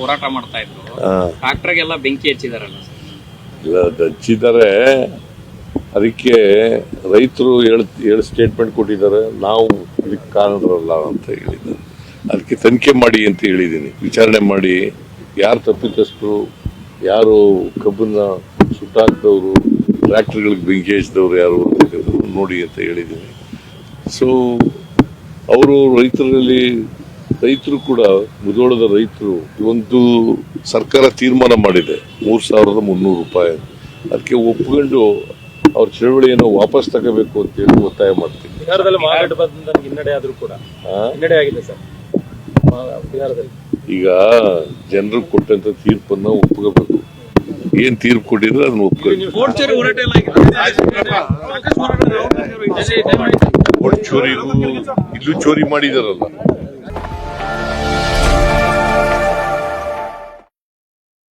ಹೋರಾಟ ಮಾಡ್ತಾ ಇದ್ರು. ಬೆಂಕಿ ಹಚ್ಚಿದಾರಲ್ಲ ಹಚ್ಚಿದ್ದಾರೆ ಅದಕ್ಕೆ ರೈತರು ಹೇಳ ಹೇಳಿ ಸ್ಟೇಟ್ಮೆಂಟ್ ಕೊಟ್ಟಿದ್ದಾರೆ. ನಾವು ಇದಕ್ಕೆ ಕಾರಣರಲ್ಲ ಅಂತ ಹೇಳಿದ್ದಾರೆ. ಅದಕ್ಕೆ ತನಿಖೆ ಮಾಡಿ ಅಂತ ಹೇಳಿದ್ದೀನಿ. ವಿಚಾರಣೆ ಮಾಡಿ. ಯಾರು ತಪ್ಪಿತಸ್ಥರು ಯಾರು ಕಬ್ಬನ್ನ ಸುಟ್ಟಾಕ್ದವರು ಟ್ರ್ಯಾಕ್ಟರ್ಗಳಿಗೆ ಬೆಂಕಿ ಹಚ್ಚಿದವ್ರು ಯಾರು ನೋಡಿ ಅಂತ ಹೇಳಿದ್ದೀನಿ. ಸೊ ಅವರು ರೈತರಲ್ಲಿ ರೈತರು ಕೂಡ ಮುದೋಳದ ರೈತರು ಒಂದು ಸರ್ಕಾರ ತೀರ್ಮಾನ ಮಾಡಿದೆ. ಮೂರ್ ಸಾವಿರದ ಮುನ್ನೂರು ರೂಪಾಯಿ. ಅದಕ್ಕೆ ಒಪ್ಕೊಂಡು ಅವ್ರ ಚಳವಳಿಯನ್ನು ವಾಪಸ್ ತಗೋಬೇಕು ಅಂತ ಹೇಳಿ ಒತ್ತಾಯ ಮಾಡ್ತೀನಿ. ಹಿನ್ನಡೆ ಆದ್ರೂ ಕೂಡ. ಆ? ಹಿನ್ನಡೆ ಆಗಿದೆ ಸರ್. ಬಿಹಾರದಲ್ಲಿ. ಈಗ ಜನರು ಕೊಟ್ಟಂತ ತೀರ್ಪನ್ನ ಒಪ್ಕೋಬೇಕು. ಏನ್ ತೀರ್ಪು ಕೊಟ್ಟಿದ್ರೆ ಅದನ್ನ ಒಪ್ಕೋಬೇಕು ಚೋರಿಗೂ ಇಲ್ಲೂ ಚೋರಿ ಮಾಡಿದಾರಲ್ಲ.